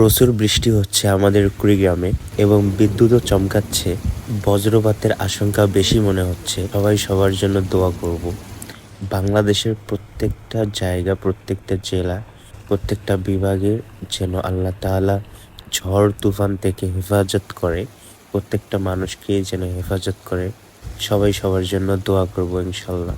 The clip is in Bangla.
প্রচুর বৃষ্টি হচ্ছে আমাদের কুড়িগ্রামে এবং বিদ্যুৎও চমকাচ্ছে। বজ্রপাতের আশঙ্কা বেশি মনে হচ্ছে। সবাই সবার জন্য দোয়া করব। বাংলাদেশের প্রত্যেকটা জায়গা, প্রত্যেকটা জেলা, প্রত্যেকটা বিভাগের যেন আল্লাহ তালা ঝড়, তুফান থেকে হেফাজত করে, প্রত্যেকটা মানুষকে যেন হেফাজত করে। সবাই সবার জন্য দোয়া করব ইনশাল্লাহ